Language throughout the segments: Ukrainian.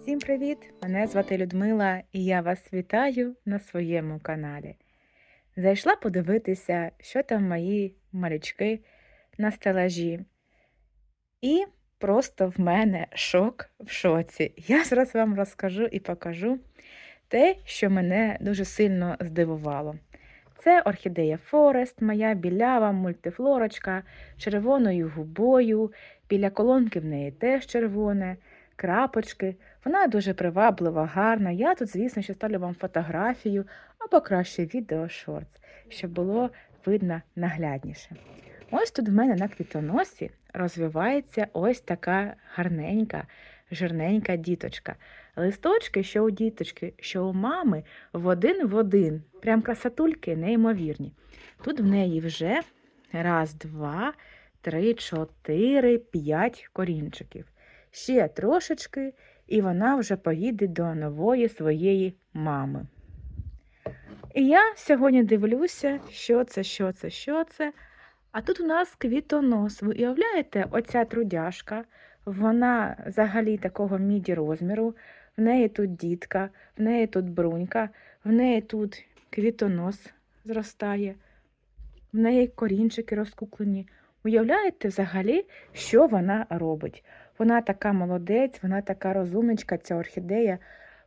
Всім привіт! Мене звати Людмила і я вас вітаю на своєму каналі. Зайшла подивитися, що там мої малючки на стелажі. І просто в мене шок в шоці. Я зараз вам розкажу і покажу те, що мене дуже сильно здивувало. Це орхідея Форест, моя білява мультифлорочка, червоною губою, біля колонки в неї теж червоне, крапочки. Вона дуже приваблива, гарна. Я тут, звісно, ще ставлю вам фотографію або краще відео шортс, щоб було видно наглядніше. Ось тут в мене на квітоносі розвивається ось така гарненька, жирненька діточка. Листочки, що у діточки, що у мами, в один в один. Прям красотульки неймовірні. Тут в неї вже раз, два, три, чотири, п'ять корінчиків. Ще трошечки, і вона вже поїде до нової своєї мами. І я сьогодні дивлюся, що це, що це, що це. А тут у нас квітонос. Ви уявляєте, оця трудяшка, вона взагалі такого міді розміру, в неї тут дітка, в неї тут брунька, в неї тут квітонос зростає, в неї корінчики розкуклені. Уявляєте взагалі, що вона робить? Вона така молодець, вона така розумничка, ця орхідея.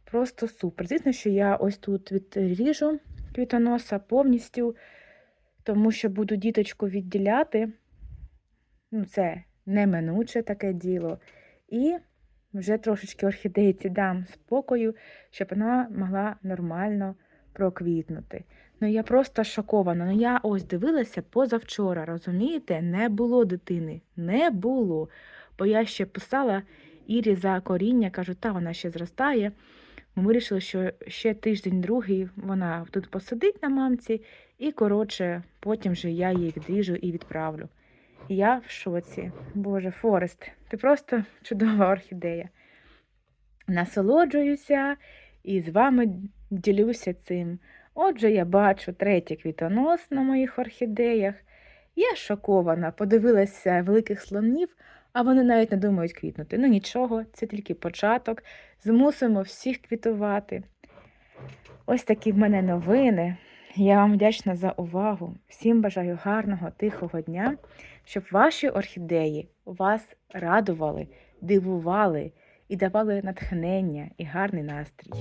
Просто супер. Звісно, що я ось тут відріжу квітоноса повністю, тому що буду діточку відділяти. Ну, Це неминуче таке діло. І вже трошечки орхідейці дам спокою, щоб вона могла нормально проквітнути. Ну, я просто шокована. Ну, я ось дивилася позавчора, розумієте, не було дитини, не було. Бо я ще писала Ірі за коріння, кажу, та вона ще зростає. Ми вирішили, що ще тиждень-другий вона тут посидить на мамці, і, коротше, потім же я її відріжу і відправлю. Я в шоці. Боже, Форест, ти просто чудова орхідея. Насолоджуюся і з вами ділюся цим. Отже, я бачу третій квітонос на моїх орхідеях. Я шокована, подивилася великих слонів, а вони навіть не думають квітнути. Ну нічого, це тільки початок. Змусимо всіх квітувати. Ось такі в мене новини. Я вам вдячна за увагу. Всім бажаю гарного, тихого дня, щоб ваші орхідеї вас радували, дивували і давали натхнення і гарний настрій.